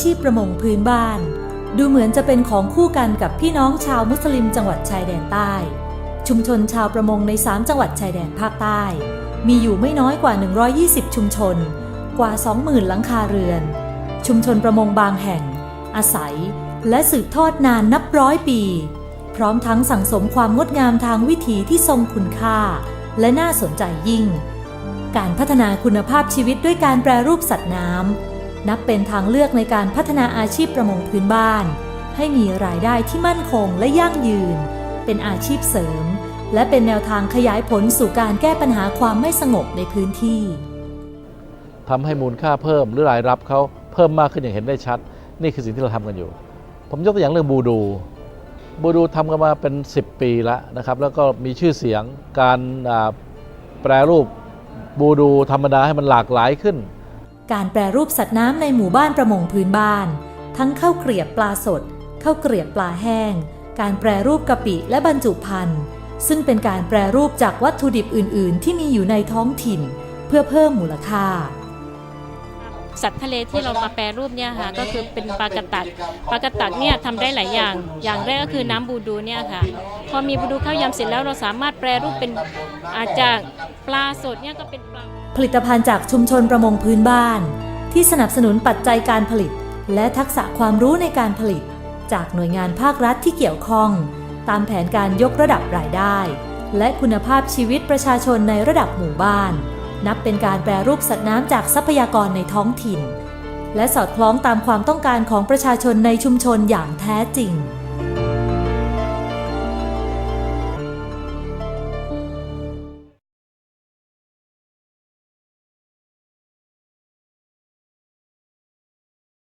ชีพประมงพื้นบ้าน ดูเหมือนจะเป็นของคู่กันกับพี่น้องชาวมุสลิมจังหวัดชายแดนใต้ ชุมชนชาวประมงใน 3 จังหวัดชายแดนภาคใต้ มีอยู่ไม่น้อยกว่า 120 ชุมชน กว่า 20,000 หลังคาเรือน ชุมชนประมงบางแห่ง อาศัย และสืบทอดนานนับร้อยปี พร้อมทั้งสั่งสมความงดงามทางวิถีที่ทรงคุณค่า และน่าสนใจยิ่ง การพัฒนาคุณภาพชีวิตด้วยการแปรรูปสัตว์น้ำ นับเป็นทางเลือกในการพัฒนาอาชีพประมงพื้นบ้าน ให้มีรายได้ที่มั่นคงและยั่งยืน เป็นอาชีพเสริม และเป็นแนวทางขยายผลสู่การแก้ปัญหาความไม่สงบในพื้นที่ทำให้มูลค่าเพิ่มหรือรายรับเขาเพิ่มมากขึ้นอย่างเห็นได้ชัด นี่คือสิ่งที่เราทำกันอยู่ ผมยกตัวอย่างเรื่องบูดู บูดูทำกันมาเป็น 10 ปีแล้วนะครับ แล้วก็มีชื่อเสียงการแปรรูปบูดูธรรมดาให้มันหลากหลายขึ้น การแปรรูปสัตว์น้ำในหมู่บ้านประมงพื้นบ้าน ทั้งข้าวเกลียบปลาสดข้าวเกลียบปลาแห้ง การแปรรูปกะปิและบรรจุภัณฑ์ซึ่งเป็นการแปรรูปจากวัตถุดิบอื่น ๆ ที่มีอยู่ในท้องถิ่น เพื่อเพิ่มมูลค่า สัตว์ทะเลที่เรามาแปรรูปเนี่ยค่ะก็คือเป็นปลากระตักปลากระตักเนี่ยทำได้หลายอย่าง อย่างแรกก็คือน้ำบูดูเนี่ยค่ะ พอมีบูดูข้าวยำเสร็จแล้วเราสามารถแปรรูปเป็นอาจจะ ปลาสดเนี่ยก็เป็นปลา ผลิตภัณฑ์จากชุมชนประมงพื้นบ้าน ที่สนับสนุนปัจจัยการผลิต และทักษะความรู้ในการผลิต จากหน่วยงานภาครัฐที่เกี่ยวข้อง ตามแผนการยกระดับรายได้ และคุณภาพชีวิตประชาชนในระดับหมู่บ้าน นับเป็นการแปรรูปสัตว์น้ำจากทรัพยากรในท้องถิ่น และสอดคล้องตามความต้องการของประชาชนในชุมชนอย่างแท้จริง